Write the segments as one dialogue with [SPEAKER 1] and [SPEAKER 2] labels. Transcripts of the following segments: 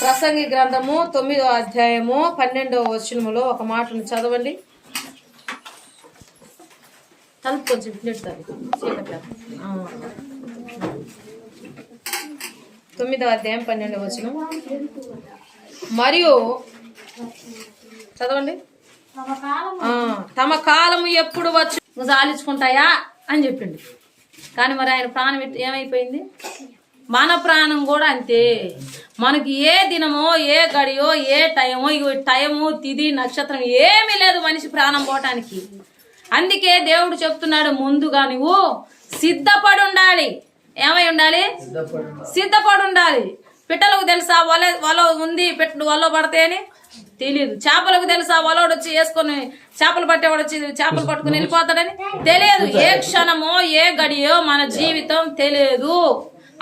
[SPEAKER 1] ప్రసంగి గ్రంథము తొమ్మిదో అధ్యాయము పన్నెండవ వచనములో ఒక మాటను చదవండి. తలుపు కొంచెం నెడతారు తొమ్మిదో అధ్యాయం పన్నెండవ వచనం. మరియు చదవండి. తమ కాలము ఎప్పుడు వచ్చి జాలించుకుంటాయా అని చెప్పిండు. కానీ మరి ఆయన ప్రాణం ఏమైపోయింది? మన ప్రాణం కూడా అంతే. మనకి ఏ దినమో ఏ గడియో ఏ టైమో ఇగో టైము తిది నక్షత్రం ఏమీ లేదు మనిషి ప్రాణం పోవటానికి. అందుకే దేవుడు చెప్తున్నాడు ముందుగా నువ్వు సిద్ధపడి ఉండాలి. ఏమై ఉండాలి? సిద్ధపడి ఉండాలి. పిట్టలకు తెలుసా వల వల ఉంది పెట్టు వల పడితే అని? తెలియదు చేపలకు తెలుసా వలోడు వచ్చి వేసుకొని చేపలు పట్టేవాడు వచ్చి చేపలు పట్టుకుని వెళ్ళిపోతాడని? తెలియదు ఏ క్షణమో ఏ గడియో మన జీవితం తెలియదు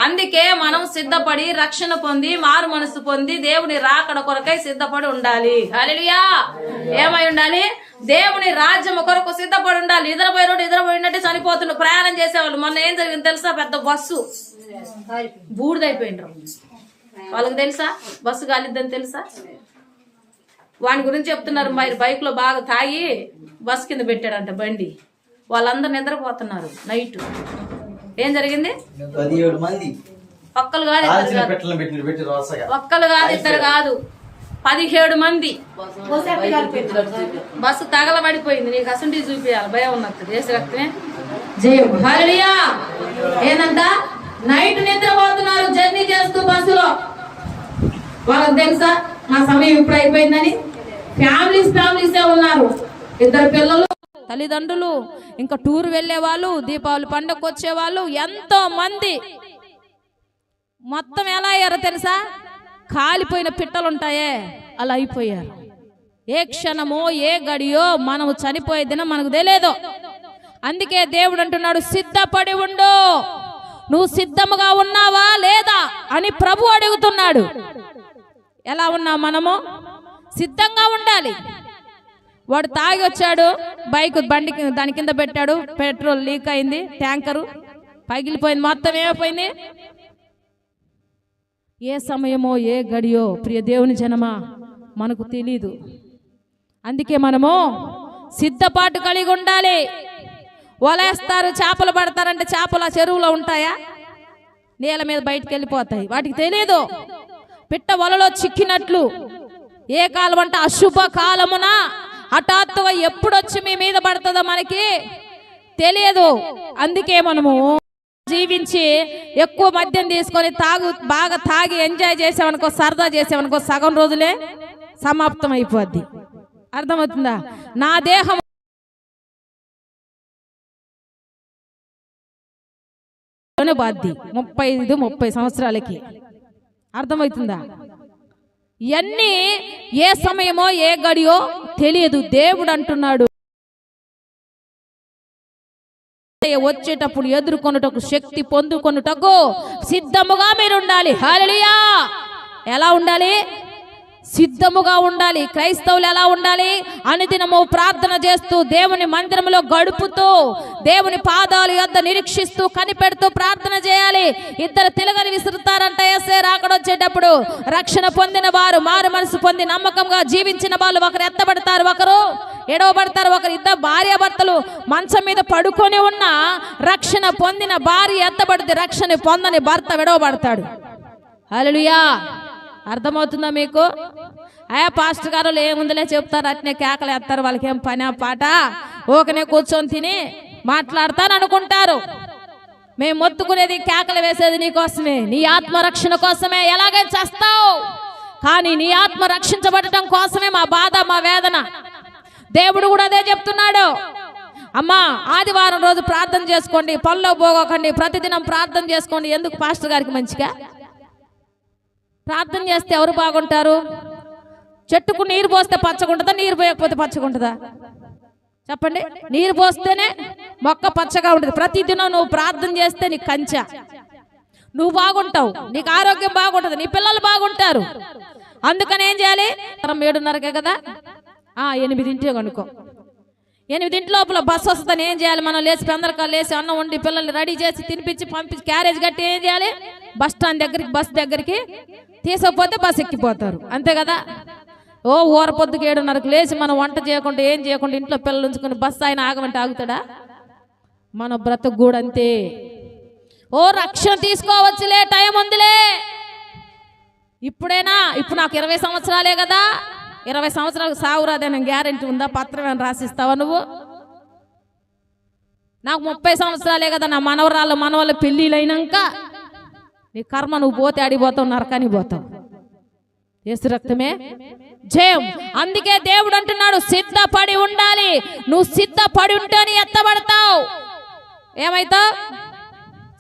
[SPEAKER 1] అందుకే మనం సిద్ధపడి రక్షణ పొంది మారు మనసు పొంది దేవుని రాకడ కొరకై సిద్ధపడి ఉండాలి. హల్లెలూయా. ఏమై ఉండాలి? దేవుని రాజ్యం కొరకు సిద్ధపడి ఉండాలి. నిద్రపోయినట్టు నిద్రపోయినట్టు చనిపోతున్నారు ప్రయాణం చేసేవాళ్ళు. మొన్న ఏం జరిగింది తెలుసా? పెద్ద బస్సు. బూడిదైపోయినరు వాళ్ళకి తెలుసా? బస్సు కాలిద్దని తెలుసా? వాని గురించి చెప్తున్నారు. మరి బైక్లో బాగా తాగి బస్ కింద పెట్టాడంట బండి. వాళ్ళందరూ నిద్రపోతున్నారు నైట్. ఏం జరిగింది?
[SPEAKER 2] పదిహేడు మంది.
[SPEAKER 1] ఒక్కలు కాదు ఒక్కలు కాదు. ఇద్దరు కాదు. పదిహేడు మంది. బస్సు తగలబడిపోయింది. నీకు అసంటి చూపించాలి భయం ఉన్నట్టు దేశ రక్తమే. జయం. హల్లెలూయా. ఏందంట నైట్ నిద్రపోతున్నారు. జర్నీ చేస్తూ బస్సులో. వాళ్ళకి తెలుసా? నా సమయం ఇప్పుడు అయిపోయిందని. ఫ్యామిలీస్ ఫ్యామిలీస్ ఉన్నారు. ఇద్దరు పిల్లలు తల్లిదండ్రులు ఇంకా టూర్ వెళ్ళే వాళ్ళు దీపావళి పండుగకు వచ్చేవాళ్ళు ఎంతో మంది మొత్తం ఎలా అయ్యారో తెలుసా? కాలిపోయిన పిట్టలు ఉంటాయే అలా అయిపోయారు. ఏ క్షణమో ఏ గడియో మనము చనిపోయే దినం మనకు తెలియదు అందుకే దేవుడు అంటున్నాడు సిద్ధపడి ఉండు. నువ్వు సిద్ధముగా ఉన్నావా లేదా? అని ప్రభు అడుగుతున్నాడు. ఎలా ఉన్నావు మనము? సిద్ధంగా ఉండాలి. వాడు తాగి వచ్చాడు బైక్ బండి దాని కింద పెట్టాడు పెట్రోల్ లీక్ అయింది ట్యాంకరు పగిలిపోయింది మొత్తం ఏమైపోయింది? ఏ సమయమో ఏ గడియో ప్రియ దేవుని జనమా మనకు తెలీదు. అందుకే మనము సిద్ధపాటు కలిగి ఉండాలి. వలేస్తారు చేపలు పడతారంటే చేపలు ఆ చెరువులో ఉంటాయా? నేల మీద బయటికి వెళ్ళిపోతాయి. వాటికి తెలియదు పిట్ట వలలో చిక్కినట్లు. ఏ కాలం అంటే అశుభ కాలమున? హఠాత్తుగా ఎప్పుడొచ్చి మీ మీద పడుతుందో మనకి తెలియదు. అందుకే మనము జీవించి ఎక్కువ మద్యం తీసుకొని తాగు బాగా తాగి ఎంజాయ్ చేసామనుకో సరదా చేసామనుకో సగం రోజులే సమాప్తం అయిపోద్ది అర్థమవుతుందా? నా దేహం బాద్ది ముప్పై ఐదు ముప్పై సంవత్సరాలకి. అర్థమవుతుందా? ఇవన్నీ ఏ సమయమో ఏ గడియో తెలియదు. దేవుడు అంటున్నాడు. వచ్చేటప్పుడు ఎదుర్కొనుటకు శక్తి పొందుకొనుటకు సిద్ధముగా మీరు ఉండాలి హల్లెలూయా! ఎలా ఉండాలి? సిద్ధముగా ఉండాలి. క్రైస్తవులు ఎలా ఉండాలి? అనుదినము ప్రార్థన చేస్తూ దేవుని మందిరంలో గడుపుతూ దేవుని పాదాలు యొద్ద నిరీక్షిస్తూ కనిపెడుతూ ప్రార్థన చేయాలి. ఇద్దరు తిలగని విసురుతారంట ఎస్ఏ రాకడొచ్చేటప్పుడు రక్షణ పొందిన వారు మారు మనసు పొంది నమ్మకంగా జీవించిన వాళ్ళు ఒకరు ఎత్తబడతారు ఒకరు ఎడవబడతారు ఒకరు. ఇద్దరు భార్యాభర్తలు మంచం మీద పడుకొని ఉన్న రక్షణ పొందిన భార్య ఎత్తబడితే రక్షణ పొందని భర్త విడవబడతాడు. అలలుయా అర్థమవుతుందా మీకు? అయ్యా పాస్టర్ గారు ఏముందిలే చెప్తారు అట్నే కేకలు వేస్తారు వాళ్ళకి ఏం పని ఆ పాట? ఓకనే కూర్చొని తిని మాట్లాడతాను అనుకుంటారు. మేము మొత్తుకునేది కేకలు వేసేది నీ కోసమే నీ ఆత్మరక్షణ కోసమే ఎలాగే చేస్తావు? కానీ నీ ఆత్మ రక్షించబడటం కోసమే మా బాధ మా వేదన. దేవుడు కూడా అదే చెప్తున్నాడు. అమ్మా ఆదివారం రోజు ప్రార్థన చేసుకోండి పనిలో పోగోకండి ప్రతిదినం ప్రార్థన చేసుకోండి. ఎందుకు పాస్టర్ గారికి మంచిగా? ప్రార్థన చేస్తే ఎవరు బాగుంటారు? చెట్టుకు నీరు పోస్తే పచ్చగుంటుందా? నీరు పోయకపోతే పచ్చగుంటుందా? చెప్పండి. నీరు పోస్తేనే మొక్క పచ్చగా ఉంటుంది. ప్రతిదినం నువ్వు ప్రార్థన చేస్తే నీకు కంచె. నువ్వు బాగుంటావు. నీకు ఆరోగ్యం బాగుంటుంది. నీ పిల్లలు బాగుంటారు. అందుకని ఏం చేయాలి? ఏడున్నరకే కదా? ఎనిమిది కనుకో ఎనిమిదింటి లోపల బస్సు వస్తుందని ఏం చేయాలి? మనం లేచి పెందరకాలు లేచి అన్నం వండి పిల్లల్ని రెడీ చేసి తినిపించి పంపించి క్యారేజ్ కట్టి ఏం చేయాలి? బస్ స్టాండ్ దగ్గరికి బస్ దగ్గరికి తీసుకపోతే బస్ ఎక్కిపోతారు. అంతే కదా? ఓ ఊర పొద్దుకి ఏడున్నరకు లేచి మనం వంట చేయకుండా ఏం చేయకుండా ఇంట్లో పిల్లలు ఉంచుకొని బస్సు ఆయన ఆగమంటే ఆగుతాడా? మన బ్రతుకు కూడా అంతే ఓ రక్షణ తీసుకోవచ్చులే టైం ఉందిలే. ఇప్పుడేనా? ఇప్పుడు నాకు ఇరవై సంవత్సరాలే కదా? ఇరవై సంవత్సరాలకు సావురాదేనా గ్యారెంటీ ఉందా? పత్రం ఏమైనా రాసిస్తావా నువ్వు? నాకు ముప్పై సంవత్సరాలే కదా నా మనవరాళ్ళు మనవాళ్ళు పెళ్ళిళ్ళైనాక. నీ కర్మ నువ్వు పోతే అడిగిపోతావు నరకానికి పోతావు. యేసు రక్తమే? జయం. అందుకే దేవుడు అంటున్నాడు సిద్ధపడి ఉండాలి. నువ్వు సిద్ధపడి ఉంటేనే ఎత్తబడతావు. ఏమైతావు?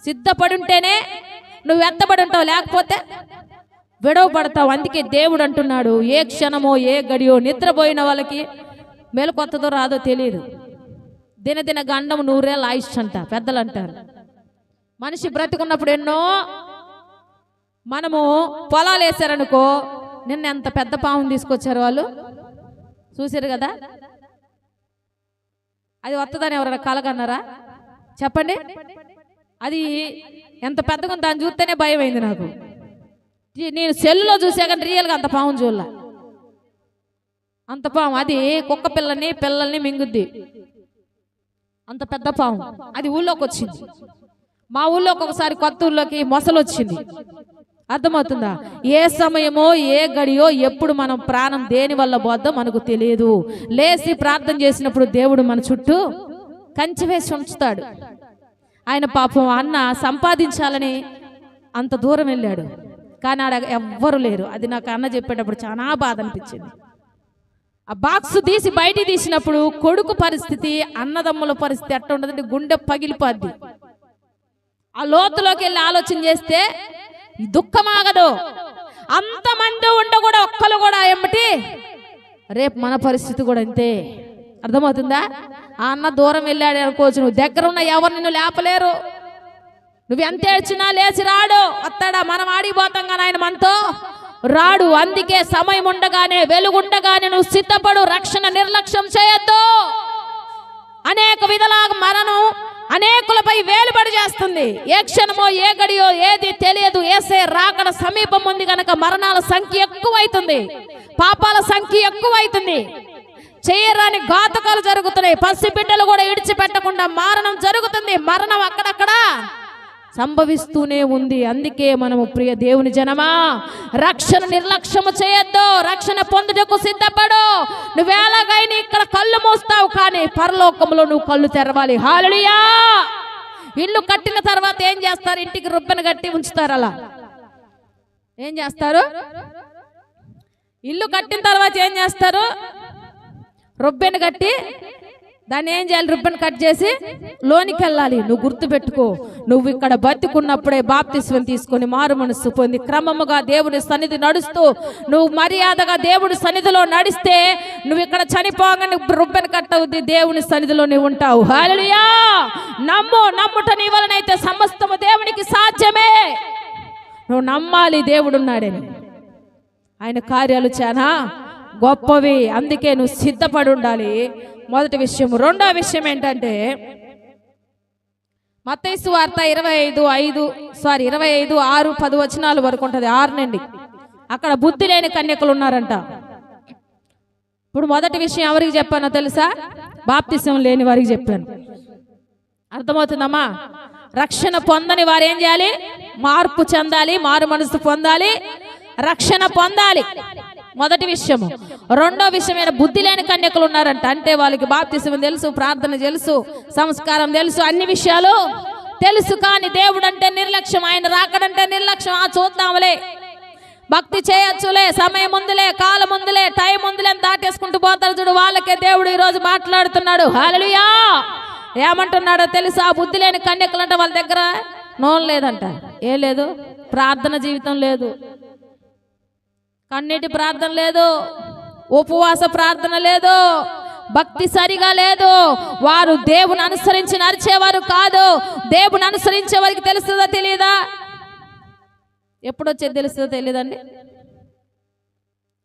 [SPEAKER 1] సిద్ధపడి ఉంటేనే నువ్వు ఎత్తబడి ఉంటావు. లేకపోతే విడవబడతావు. అందుకే దేవుడు అంటున్నాడు ఏ క్షణమో ఏ గడియో నిద్రపోయిన వాళ్ళకి మేలుకొత్తదో రాదో తెలియదు దినదిన గండం నూరేళ్ళ ఆయుష్ అంట పెద్దలు అంటారు. మనిషి బ్రతికున్నప్పుడు ఎన్నో మనము పొలాలు వేసారనుకో నిన్న ఎంత పెద్ద పాముని తీసుకొచ్చారు వాళ్ళు? చూసారు కదా? అది వస్తుందని ఎవరైనా కలగన్నారా? చెప్పండి. అది ఎంత పెద్దగా ఉందో దాన్ని చూస్తేనే భయం అయింది నాకు. నేను సెల్లో చూసా కానీ రియల్గా అంత పాము చూడలే. అంత పాము అది కుక్క పిల్లని పిల్లల్ని మింగుద్ది. అంత పెద్ద పాము అది ఊళ్ళోకి వచ్చింది మా ఊళ్ళో ఒకసారి కొత్త ఊళ్ళోకి మొసలు వచ్చింది అర్థమవుతుందా? ఏ సమయమో ఏ గడియో ఎప్పుడు మనం ప్రాణం దేని వల్ల పోద్దో మనకు తెలియదు. లేచి ప్రార్థన చేసినప్పుడు దేవుడు మన చుట్టూ కంచి వేసి ఉంచుతాడు. ఆయన పాపం అన్న సంపాదించాలని అంత దూరం వెళ్ళాడు. కానీ ఆడ ఎవ్వరు లేరు. అది నాకు అన్న చెప్పేటప్పుడు చాలా బాధ అనిపించింది. ఆ బాక్స్ తీసి బయట తీసినప్పుడు కొడుకు పరిస్థితి అన్నదమ్ముల పరిస్థితి ఎట్ట ఉండదంటే గుండె పగిలిపోద్ది. ఆ లోతులోకి వెళ్ళి ఆలోచన చేస్తే దుఃఖమాగదు. దుఃఖం ఆగదు అంతమంది ఉండ కూడా ఒక్కరు కూడా ఏమిటి? రేపు మన పరిస్థితి కూడా అంతే అర్థమవుతుందా? ఆ అన్న దూరం వెళ్ళాడు అనుకోవచ్చు. నువ్వు దగ్గర ఉన్న ఎవరు నిన్ను లేపలేరు. నువ్వు ఎంత ఏడ్చినా లేచి రాడు. వస్తాడా మనం ఆడిపోతాం కానీ ఆయన మనతో. రాడు అందుకే సమయం ఉండగానే వెలుగుండగానే నువ్వు సిద్ధపడు రక్షణ నిర్లక్ష్యం చేయొద్దు. అనేక విధలాగా మరణం అనేకులపై వేలుబడి చేస్తుంది. ఏ క్షణమో ఏ గడియో ఏది తెలియదు. ఏసే రాకడ సమీపం ఉంది కనుక మరణాల సంఖ్య ఎక్కువైతుంది. పాపాల సంఖ్య ఎక్కువైతుంది. చేయరాని ఘాతకాలు జరుగుతున్నాయి. పసి బిడ్డలు కూడా ఇడిచిపెట్టకుండా మరణం జరుగుతుంది. మరణం అక్కడక్కడ. సంభవిస్తూనే ఉంది. అందుకే మనము ప్రియ దేవుని జనమా రక్షణ నిర్లక్ష్యము చేయొద్దు. రక్షణ పొందుటకు సిద్ధపడు. నువ్వేలాగైనా ఇక్కడ కళ్ళు మూస్తావు కానీ పరలోకంలో నువ్వు కళ్ళు తెరవాలి. హాలుడియా ఇల్లు కట్టిన తర్వాత ఏం చేస్తారు? ఇంటికి రుబ్బెన కట్టి ఉంచుతారు అలా. ఏం చేస్తారు? ఇల్లు కట్టిన తర్వాత ఏం చేస్తారు? రొబ్బెను కట్టి దాన్ని ఏం చేయాలి రుబ్బెన్ కట్ చేసి లోనికి వెళ్ళాలి. నువ్వు గుర్తు పెట్టుకో నువ్వు ఇక్కడ బతికున్నప్పుడే బాప్తిస్వం తీసుకొని మారు మనస్సు పొంది క్రమముగా దేవుని సన్నిధి నడుస్తూ నువ్వు మర్యాదగా దేవుడి సన్నిధిలో నడిస్తే నువ్వు ఇక్కడ చనిపోగానే రుబ్బెన్ కట్ అవుద్ది. దేవుని సన్నిధిలో నువ్వు ఉంటావు. హల్లెలూయా! నమ్ము నమ్ముట నీ వలనైతే సమస్తము దేవునికి సాధ్యమే. నువ్వు నమ్మాలి దేవుడున్నాడని ఆయన కార్యాలు చాలా గొప్పవి. అందుకే నువ్వు సిద్ధపడి ఉండాలి. మొదటి విషయం రెండో విషయం ఏంటంటే మత్తైసు వార్త ఇరవై ఐదు ఐదు సారీ ఇరవై ఐదు ఆరు పది వచనాలు వరకు ఉంటుంది. ఆరు నుండి. అక్కడ బుద్ధి లేని కన్యకలు ఉన్నారంట. ఇప్పుడు మొదటి విషయం ఎవరికి చెప్పానో తెలుసా? బాప్తిసం లేని వారికి చెప్పాను. అర్థమవుతుందమ్మా? రక్షణ పొందని వారు ఏం చేయాలి? మార్పు చెందాలి మారు మనసు పొందాలి రక్షణ పొందాలి. మొదటి విషయము. రెండో విషయమైన బుద్ధి లేని కన్యకలు ఉన్నారంట. అంటే వాళ్ళకి బాప్తిసం తెలుసు ప్రార్థన తెలుసు సంస్కారం తెలుసు అన్ని విషయాలు తెలుసు. కానీ దేవుడు అంటే నిర్లక్ష్యం ఆయన రాకడంటే నిర్లక్ష్యం. ఆ చూద్దాంలే భక్తి చేయొచ్చులే సమయం ముందులే కాలం ముందులే టైం ముందులే దాటేసుకుంటూ పోతారు చూడు. వాళ్ళకే దేవుడు ఈరోజు మాట్లాడుతున్నాడు. హల్లెలూయా! ఏమంటున్నాడో ఆ బుద్ధి లేని కన్యకలంట వాళ్ళ దగ్గర నోన్ లేదంట. ఏ లేదు? ప్రార్థన జీవితం లేదు. కన్నీటి ప్రార్థన లేదు. ఉపవాస ప్రార్థన లేదు. భక్తి సరిగా లేదు. వారు దేవుని అనుసరించి నడిచేవారు కాదు. దేవుని అనుసరించే వారికి తెలుస్తుందా తెలియదా ఎప్పుడొచ్చేది తెలుస్తుందో తెలియదండి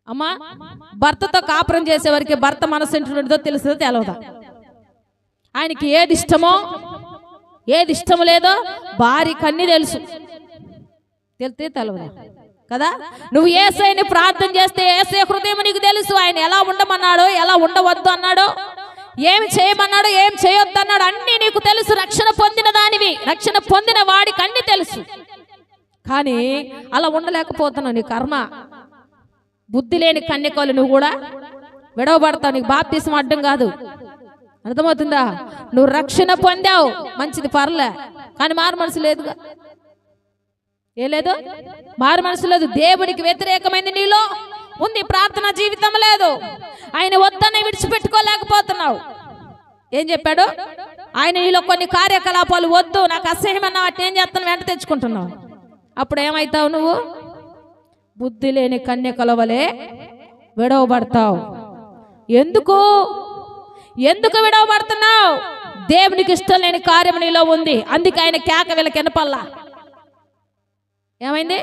[SPEAKER 1] అమ్మా భర్తతో కాపురం చేసేవారికి భర్త మనసు ఏంటో తెలుస్తుందో తెలవదా? ఆయనకి ఏది ఇష్టమో ఏది ఇష్టం లేదో భారీ కన్నీ తెలుసు. తెలితే తెలవదు? కదా? నువ్వు ఏసైని ప్రార్థన చేస్తే ఏసే హృదయం నీకు తెలుసు. ఆయన ఎలా ఉండమన్నాడో ఎలా ఉండవద్దు అన్నాడో ఏమి చేయమన్నాడో ఏం చేయొద్దు అన్నాడు అన్నీ నీకు తెలుసు. రక్షణ పొందిన దానివి. రక్షణ పొందిన వాడికి అన్ని తెలుసు. కానీ అలా ఉండలేకపోతున్నావు నీ కర్మ. బుద్ధి లేని కన్యకలు నువ్వు కూడా విడవబడతావు. నీకు బాప్తీసం అడ్డం కాదు. అర్థమవుతుందా? నువ్వు రక్షణ పొందావు. మంచిది పర్లే. కానీ మారు మనసు లేదుగా. ఏ లేదు? మారు మనసు లేదు. దేవునికి వ్యతిరేకమైన నీలో. ఉంది ప్రార్థన జీవితం లేదు. ఆయన వద్దనే విడిచిపెట్టుకోలేకపోతున్నావు. ఏం చెప్పాడు? ఆయన నీలో కొన్ని కార్యకలాపాలు వద్దు. నాకు అసహ్యమన్న వాటిని ఏం చేస్తాను? వెంట తెచ్చుకుంటున్నావు. అప్పుడు ఏమవుతావు నువ్వు? బుద్ధి లేని కన్య కలవలే విడవబడతావు. ఎందుకు? ఎందుకు విడవబడుతున్నావు? దేవునికి ఇష్టం లేని కార్యం నీలో ఉంది. అందుకే ఆయన కేక వీళ్ళకి ఎనపల్లా ఏమైంది?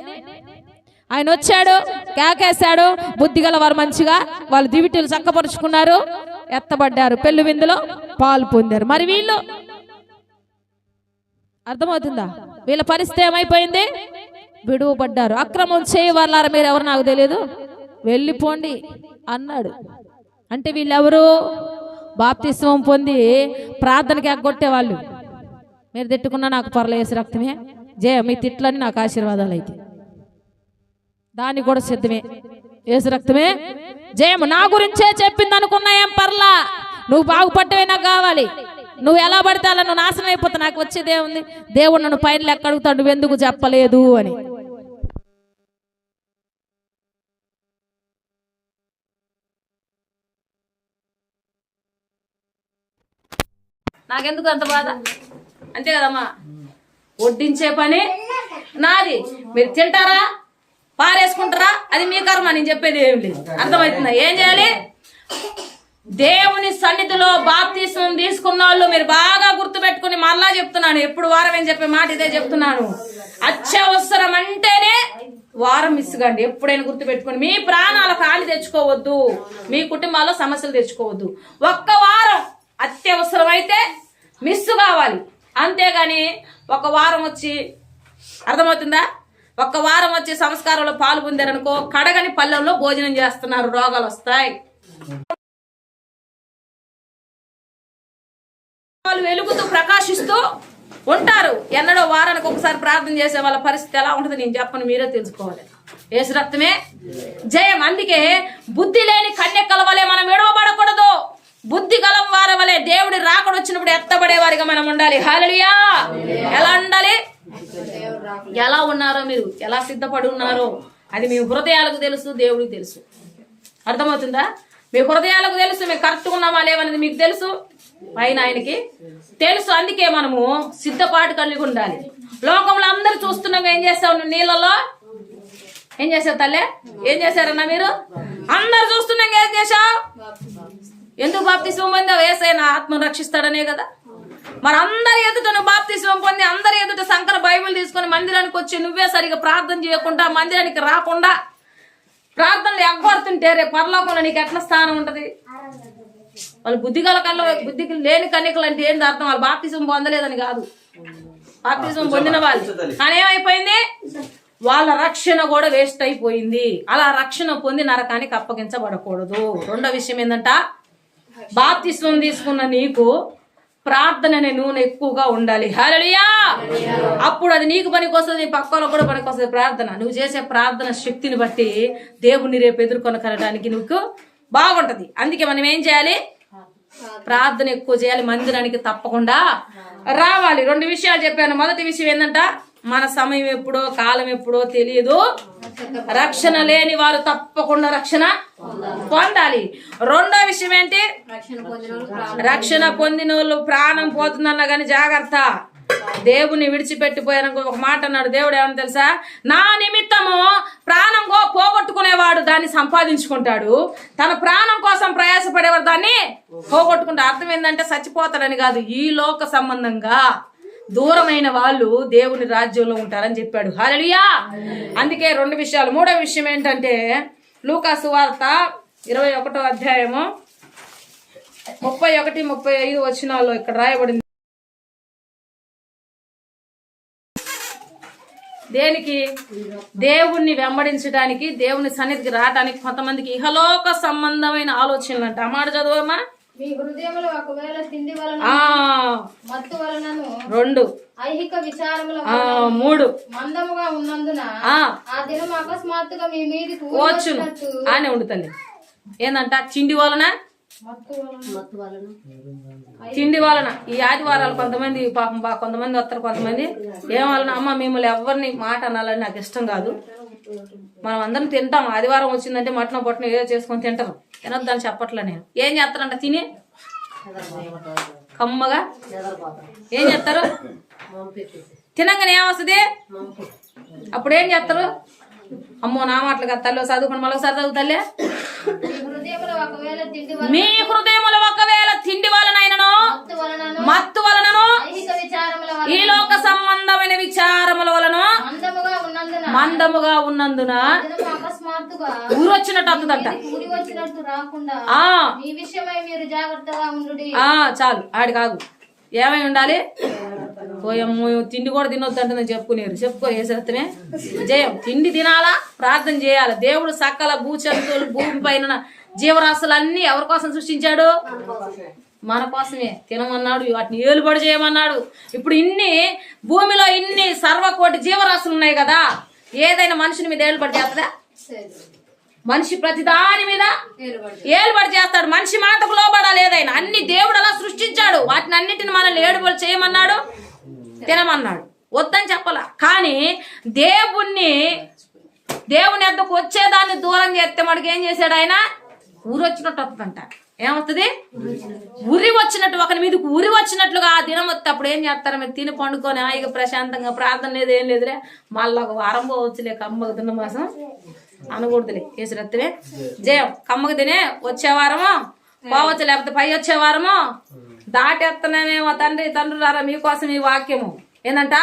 [SPEAKER 1] ఆయన వచ్చాడు కేకేశాడు బుద్ధి గల వారు మంచిగా వాళ్ళు దివిటీలు చక్కపరుచుకున్నారు ఎత్తబడ్డారు పెళ్ళి విందులో పాలు పొందారు. మరి వీళ్ళు? అర్థమవుతుందా? వీళ్ళ పరిస్థితి ఏమైపోయింది? విడువబడ్డారు. అక్రమం చేయవాళ్ళారా మీరు? ఎవరు నాకు తెలియదు వెళ్ళిపోండి అన్నాడు. అంటే వీళ్ళెవరు? బాప్తిస్వం పొంది ప్రార్థనకి ఎగ్గొట్టే వాళ్ళు మీరు తిట్టుకున్నా నాకు పర్లేసి రక్తమే. జయ మీ తిట్లని నాకు ఆశీర్వాదాలు అయితే. దాన్ని కూడా సిద్ధమే. ఏసు రక్తమే. జయము నా గురించే చెప్పింది అనుకున్నా ఏం పర్లా? నువ్వు బాగుపడ్డవే నాకు కావాలి. నువ్వు ఎలా పడితే అలా నువ్వు నాశనం అయిపోతా. నాకు వచ్చేదే ఉంది దేవుడు నన్ను పైన లెక్క అడుగుతాడు నువ్వు ఎందుకు చెప్పలేదు అని. నాకెందుకు అంత బాధ? అంతే కదమ్మా. వడ్డించే పని నాది. మీరు తింటారా? పారేసుకుంటారా? అది మీ కర్మ నేను చెప్పేది ఏం లేదు. అర్థమవుతుందా? ఏం చేయాలి? దేవుని సన్నిధిలో బాప్తీసం తీసుకున్న వాళ్ళు మీరు బాగా గుర్తుపెట్టుకుని మళ్ళా చెప్తున్నాను. ఎప్పుడు వారం ఏం చెప్పే మాట ఇదే చెప్తున్నాను. అత్యవసరం అంటేనే వారం మిస్ కండి. ఎప్పుడైనా గుర్తుపెట్టుకుని మీ ప్రాణాల కాలి తెచ్చుకోవద్దు. మీ కుటుంబాల్లో సమస్యలు తెచ్చుకోవద్దు. ఒక్క వారం అత్యవసరం అయితే మిస్ కావాలి. అంతేగాని ఒక వారం వచ్చి అర్థమవుతుందా? ఒక్క వారం వచ్చి సంస్కారంలో పాలు పొందారనుకో కడగని పల్లెల్లో భోజనం చేస్తున్నారు రోగాలు వస్తాయి. వాళ్ళు వెలుగుతూ ప్రకాశిస్తూ ఉంటారు. ఎన్నడో వారానికి ఒకసారి ప్రార్థన చేసే వాళ్ళ పరిస్థితి ఎలా ఉంటుంది నేను చెప్పను మీరే తెలుసుకోవాలి. ఏసు రక్తమే జయం. అందుకే బుద్ధి లేని కన్యకల వలె మనం విడవబడకూడదు. బుద్ధి గలం వారి వలె దేవుడి రాకడ వచ్చినప్పుడు ఎత్తబడే వారిగా మనం ఉండాలి. హాలలియా ఎలా ఉండాలి? ఎలా ఉన్నారో మీరు? ఎలా సిద్ధపడి ఉన్నారో? అది మీ హృదయాలకు తెలుసు దేవుడికి తెలుసు. అర్థమవుతుందా? మీ హృదయాలకు తెలుసు మేము కరెక్ట్గా ఉన్నామా లేవనేది మీకు తెలుసు. పైన ఆయనకి తెలుసు. అందుకే మనము సిద్ధపాటు కలిగి ఉండాలి. లోకంలో అందరు చూస్తున్నాం ఏం చేస్తావు నువ్వు నీళ్ళలో? ఏం చేసావు తల్లే? ఏం చేశారన్నా మీరు? అందరు చూస్తున్నారు. బాప్తిస్వం పొందావు ఏసై నా ఆత్మను రక్షిస్తాడనే కదా? మరి అందరి ఎదుట నువ్వు బాప్తిస్వం పొంది అందరి ఎదుట శంకర బైబిల్ తీసుకొని మందిరానికి వచ్చి నువ్వే సరిగా ప్రార్థన చేయకుండా మందిరానికి రాకుండా ప్రార్థనలు ఎగ్గొడుతుంటే రేపు పరలోకంలో నీకు ఎట్లా స్థానం ఉంటది? వాళ్ళు బుద్ధి గల కళ్ళ బుద్ధి లేని కన్యకలు అంటే ఏంటి అర్థం వాళ్ళు బాప్తిజం పొందలేదని కాదు. బాప్తిజం పొందిన వాళ్ళు. కానీ ఏమైపోయింది? వాళ్ళ రక్షణ కూడా వేస్ట్ అయిపోయింది. అలా రక్షణ పొంది నరకానికి అప్పగించబడకూడదు. రెండో విషయం ఏంటంట బాప్తిస్వం తీసుకున్న నీకు ప్రార్థన అనే నూనె ఎక్కువగా ఉండాలి. హల్లెలూయా! అప్పుడు అది నీకు పనికొస్తుంది నీ పక్కన కూడా పనికొస్తుంది ప్రార్థన. నువ్వు చేసే ప్రార్థన శక్తిని బట్టి దేవుణ్ణి రేపు ఎదుర్కొని కలడానికి నీకు బాగుంటది. అందుకే మనం ఏం చేయాలి? ప్రార్థన ఎక్కువ చేయాలి మందిరానికి తప్పకుండా రావాలి. రెండు విషయాలు చెప్పాను. మొదటి విషయం ఏంటంటే మన సమయం ఎప్పుడో కాలం ఎప్పుడో తెలియదు. రక్షణ లేని వారు తప్పకుండా రక్షణ పొందాలి. రెండో విషయం ఏంటి? రక్షణ పొందిన వాళ్ళు ప్రాణం పోతుందన్న కానీ జాగ్రత్త. దేవుని విడిచిపెట్టిపోయాను ఒక మాట అన్నాడు. దేవుడు ఏమని తెలుసా? నా నిమిత్తము ప్రాణం పోగొట్టుకునేవాడు దాన్ని సంపాదించుకుంటాడు. తన ప్రాణం కోసం ప్రయాసపడేవాడు దాన్ని పోగొట్టుకుంటాడు. అర్థం ఏంటంటే చచ్చిపోతాడని కాదు ఈ లోక సంబంధంగా. దూరమైన వాళ్ళు దేవుని రాజ్యంలో ఉంటారని చెప్పాడు. హల్లెలూయా! అందుకే రెండు విషయాలు. మూడో విషయం ఏంటంటే లూకా సువార్త ఇరవై ఒకటో అధ్యాయము ముప్పై ఒకటి ముప్పై ఐదు వచ్చినాల్లో ఇక్కడ రాయబడింది. దేనికి? దేవుణ్ణి వెంబడించడానికి దేవుని సన్నిధికి రావడానికి కొంతమందికి ఇహలోక సంబంధమైన ఆలోచనలు అంట అమ్మాట చదువమ్మా
[SPEAKER 3] మీ హృదయములు ఒకవేళ తిండి వలన
[SPEAKER 1] ఆ.
[SPEAKER 3] మత్తు వలనను
[SPEAKER 1] రెండు.
[SPEAKER 3] ఐహిక విచారముల
[SPEAKER 1] మూడు.
[SPEAKER 3] మందముగా ఉన్నందున
[SPEAKER 1] ఆ.
[SPEAKER 3] దినం అకస్మాత్తుగా మీ మీదికి ఊరి
[SPEAKER 1] వచ్చును.
[SPEAKER 3] వచ్చినట్టు
[SPEAKER 1] ఆనే ఉండు తల్లి. ఏందంట? చిండి వలన? తిండి వలన. ఈ ఆదివారాలు కొంతమంది పాపం బా కొంతమంది వస్తారు కొంతమంది. ఏం వలన? అమ్మ మిమ్మల్ని ఎవరిని మాట అనాలని నాకు ఇష్టం కాదు. మనం అందరం తింటాం. ఆదివారం వచ్చిందంటే మటన్ పొట్టన ఏదో చేసుకొని తింటారు. తినొద్దని చెప్పట్లే నేను. ఏం చేస్తారంట? తిని కమ్మగా? ఏం చేస్తారు? తినంగానే ఏమొస్తుంది? అప్పుడు ఏం చేస్తారు? అమ్మో నా మాటలు కదా తల్లి చదువుకుని మళ్ళీ ఒకసారి చదువుతలే
[SPEAKER 3] మీ హృదయములు ఒకవేళ తిండి
[SPEAKER 1] వలనైనను
[SPEAKER 3] మత్తు వలనను
[SPEAKER 1] ఈ లోక సంబంధమైన విచారముల వలన
[SPEAKER 3] మందముగా ఉన్నందున ఊరి వచ్చినట్టు
[SPEAKER 1] ఆ. చాలు ఆడి కాదు ఏమై ఉండాలి? పోయమ్మో తిండి కూడా తినొద్దు అంటే నేను చెప్పుకునేరు. చెప్పుకో ఏసరత్తమే. జయం. తిండి తినాలా? ప్రార్థన చేయాలి? దేవుడు సకల భూచంతువులు భూమి పైన జీవరాశులు అన్ని ఎవరి కోసం సృష్టించాడు? మన కోసమే. తినమన్నాడు వాటిని ఏలుబడి చేయమన్నాడు. ఇప్పుడు ఇన్ని భూమిలో ఇన్ని సర్వకోటి జీవరాశులు ఉన్నాయి కదా. ఏదైనా మనిషిని మీద ఏలుబడి చేస్తుందా? మనిషి ప్రతి దాని మీద ఏలుబడి. చేస్తాడు. మనిషి మాటకు లోబడాలి ఏదైనా. అన్ని దేవుడు అలా సృష్టించాడు. వాటిని అన్నిటిని మనల్ని ఏడుబడి చేయమన్నాడు? తినమన్నాడు. వద్దని చెప్పాల. కానీ దేవుణ్ణి దేవుని ఎద్దకు వచ్చేదాన్ని దూరం చేస్తే మనకి ఏం చేశాడు ఆయన? ఊరి వచ్చినట్టు వస్తుందంట. ఏమవుతుంది ఉరి వచ్చినట్టు ఒకరి మీదకి ఉరి వచ్చినట్లుగా ఆ దినం వస్తే అప్పుడు ఏం చేస్తారు? మీరు తిని పండుకొని హాయిగా ప్రశాంతంగా ప్రార్థన లేదు ఏం లేదులే మళ్ళీ ఒక వారం పోవచ్చులే కమ్మకు తిన్న మాసం. అనకూడదులే. కేసురత్తమే జయం. కమ్మకు తినే వచ్చే వారము పోవచ్చు లేకపోతే పై వచ్చే వారము దాటెత్తనేమో తండ్రి తండ్రులారా మీకోసం ఈ వాక్యము. ఏంటంట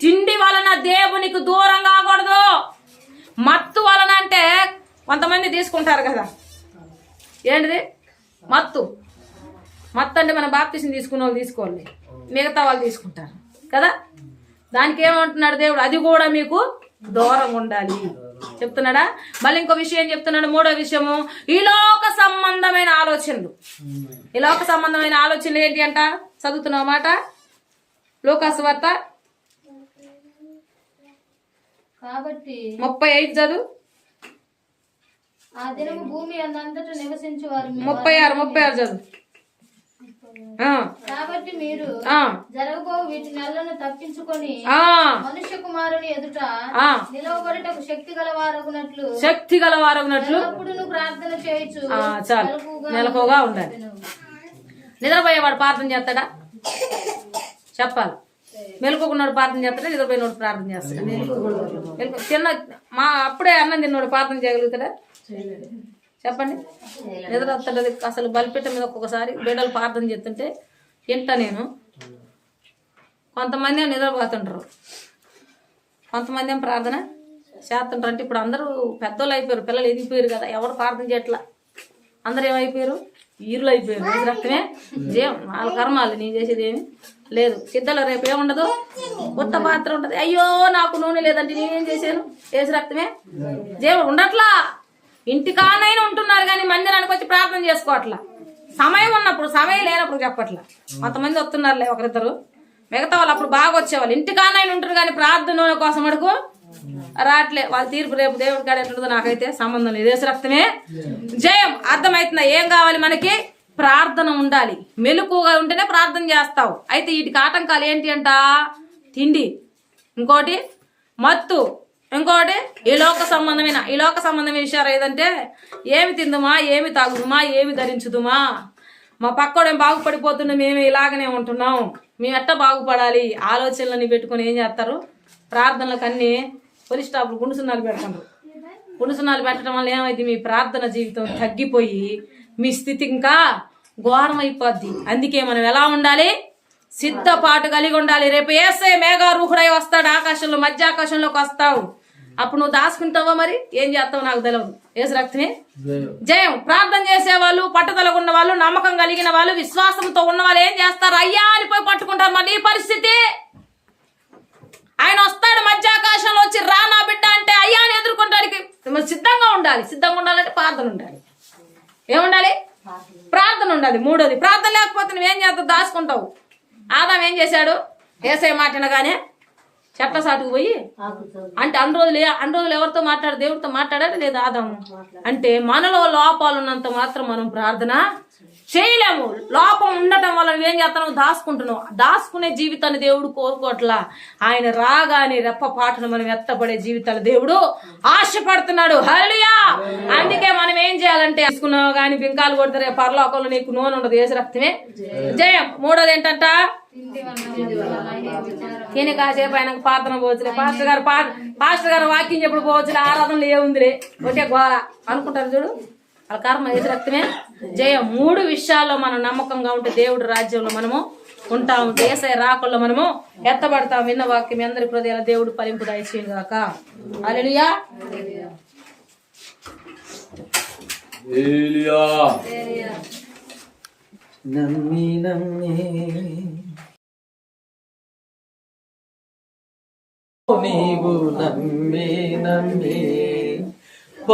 [SPEAKER 1] తిండి వలన దేవునికి దూరం కాకూడదు. మత్తు వలన అంటే కొంతమంది తీసుకుంటారు కదా. ఏంటిది? మత్తు. మత్తు అంటే మన బాప్తీసం తీసుకున్న వాళ్ళు తీసుకోవాలి. మిగతా వాళ్ళు తీసుకుంటారు. కదా? దానికి ఏమంటున్నాడు దేవుడు? అది కూడా మీకు దూరంగా ఉండాలి. చెప్తున్నాడా? మళ్ళీ ఇంకో విషయం చెప్తున్నాడు? మూడో విషయము ఈ లోక సంబంధమైన ఆలోచనలు. ఈ లోక సంబంధమైన ఆలోచనలు ఏంటి అంట? చదువుతున్నావు మాట? లోకాసు వార్త?
[SPEAKER 3] కాబట్టి
[SPEAKER 1] ముప్పై ఐదు చదువు.
[SPEAKER 3] ఆ దినము భూమి అందంతటా నివసించు వారు మీ
[SPEAKER 1] ముప్పై ఆరు ముప్పై ఆరు చదువు.
[SPEAKER 3] కాబట్టి మీరు జరగబో వీటి నెలలను తప్పించుకొని కుమారుని ఎదుట. నిలవబడటకు శక్తి గల వారగునట్లు
[SPEAKER 1] శక్తి గలవారగినట్లు.
[SPEAKER 3] ప్రార్థన చేయొచ్చు
[SPEAKER 1] చాలు. నెలకోగా ఉండాలి నిద్రపోయేవాడు ప్రార్థన చేస్తాడా? చెప్పాలి. మెలకుకున్నాడు ప్రార్థన చేస్తాడా? నిద్రపోయినోడు ప్రార్థన చేస్తాడా? తిన్న మా అప్పుడే అన్నం తిన్నోడు ప్రార్థన చేయగలుగుతాడా? చెప్పండి. నిద్ర వస్తాడు అసలు బలిపెట్ట మీద ఒక్కొక్కసారి బిడ్డలు ప్రార్థన చేస్తుంటే ఇంట నేను. కొంతమంది నిద్రపోతుంటారు. కొంతమంది ఏం ప్రార్థన చేస్తుంటారు అంటే ఇప్పుడు అందరూ పెద్దోళ్ళు అయిపోయారు పిల్లలు ఎదిగిపోయారు కదా ఎవరు ప్రార్థన చేయట్లా? అందరు ఏమైపోయారు? ఈరులు అయిపోయారు. నీ రక్తమే జయం వాళ్ళ కర్మాలు నేను చేసేది ఏమి లేదు. సిద్ధలో రేపు ఏముండదు? ఉత్త పాత్ర ఉండదు అయ్యో నాకు నూనె లేదంటే నేనేం చేశాను? చేసి రక్తమే జీవం ఉండట్లా. ఇంటికానైనా ఉంటున్నారు కానీ మందిరానికి వచ్చి ప్రార్థన చేసుకోవట్లా. సమయం ఉన్నప్పుడు సమయం లేనప్పుడు చెప్పట్లా. కొంతమంది వస్తున్నారులే ఒకరిద్దరు. మిగతా వాళ్ళు అప్పుడు బాగా వచ్చేవాళ్ళు. ఇంటికానైనా ఉంటారు కానీ ప్రార్థన కోసం అడుగు. రాట్లే వాళ్ళ తీర్పు రేపు దేవుడి కాడ నాకైతే సంబంధం లేదు. దేశ రక్తమే జయం. అర్థమవుతుందా ఏం కావాలి మనకి? ప్రార్థన ఉండాలి. మెలకుగా ఉంటేనే ప్రార్థన చేస్తావు. అయితే వీటికి ఆటంకాలు ఏంటి అంట? తిండి. ఇంకోటి మత్తు. ఇంకోటి ఈ లోక సంబంధమైన ఈ లోక సంబంధమైన విషయాలు ఏదంటే ఏమి తిందుమా ఏమి తాగుదుమా ఏమి ధరించుదుమా. మా పక్కోడేం బాగుపడిపోతుండే మేము ఇలాగనే ఉంటున్నాం. మేము ఎట్ట బాగుపడాలి? ఆలోచనలని పెట్టుకొని ఏం చేస్తారు? ప్రార్థనలకు అన్ని పోలీస్ స్టాఫ్లు గుండుసున్నాలు పెడతారు. గుండుసున్నాలు పెట్టడం వల్ల ఏమైంది? మీ ప్రార్థన జీవితం తగ్గిపోయి మీ స్థితి ఇంకా ఘోరం అయిపోద్ది అందుకే మనం ఎలా ఉండాలి? సిద్ధపాటు కలిగి ఉండాలి. రేపు ఏసే మేఘారూహుడై వస్తాడు. ఆకాశంలో మధ్య ఆకాశంలోకి వస్తావు. అప్పుడు నువ్వు దాచుకుంటావా మరి? ఏం చేస్తావు నాకు తెలియదు ఏసు రక్తమే? జయం. ప్రార్థన చేసే వాళ్ళు పట్టుదల ఉన్న వాళ్ళు నమ్మకం కలిగిన వాళ్ళు విశ్వాసంతో ఉన్న వాళ్ళు ఏం చేస్తారు? అయ్యా అని పోయి పట్టుకుంటారు మరి నీ పరిస్థితి? ఆయన వస్తాడు మధ్యాకాశంలో వచ్చి రా నా బిడ్డ అంటే అయ్యా అని ఎదుర్కొంటానికి సిద్ధంగా ఉండాలి. సిద్ధంగా ఉండాలంటే ప్రార్థన ఉండాలి. ఏముండాలి? ప్రార్థన ఉండాలి. మూడోది ప్రార్థన లేకపోతే నువ్వేం చేస్తావు? దాచుకుంటావు ఆదాం ఏం చేశాడు? ఏసై మాట వినగానే చెట్ల సాటుకు పోయి? అంటే అన్ని రోజులు అన్ని రోజులు ఎవరితో మాట్లాడు దేవుడితో మాట్లాడాడు లేదా ఆదాము? అంటే మనలో లోపాలు ఉన్నంత మాత్రం మనం ప్రార్థన? చేయలేము. లోపం ఉండటం వల్ల నువ్వేం చేస్తున్నావు? దాచుకుంటున్నావు. దాచుకునే జీవితాన్ని దేవుడు కోరుకోవట్లా. ఆయన రాగానే రెప్ప పాటను మనం ఎత్తపడే జీవితాలు దేవుడు ఆశపడుతున్నాడు. హలియా అందుకే మనం ఏం చేయాలంటే తీసుకున్నావు కానీ బింకాలు కొడితే పరలోకంలో నీకు నూనె ఉండదు. ఏసు రక్తమే? జయం. మూడోది ఏంటంట? తిని కాసేపు ఆయన ప్రార్థన పోవచ్చులే. పాస్టర్ గారు పాస్టర్ గారు వాక్యం చెప్పుడు పోవచ్చులే. ఆరాధనలు ఏముందిలే ఒకటే గోల. అనుకుంటారు చూడు. వాళ్ళ కర్మ ఏది రక్తమే? జయం మూడు విషయాల్లో మనం నమ్మకంగా ఉంటే దేవుడు రాజ్యంలో మనము ఉంటాము దేశ రాకుల్లో మనము ఎత్తబడతాం. విన్న వాక్యం అందరి హృదయాల దేవుడు ఫలింపు దయచేయగాక. అలెలుయా
[SPEAKER 4] ఏలియా.
[SPEAKER 2] నమ్మి నమ్మి. నీవు నమ్మి నమ్మి.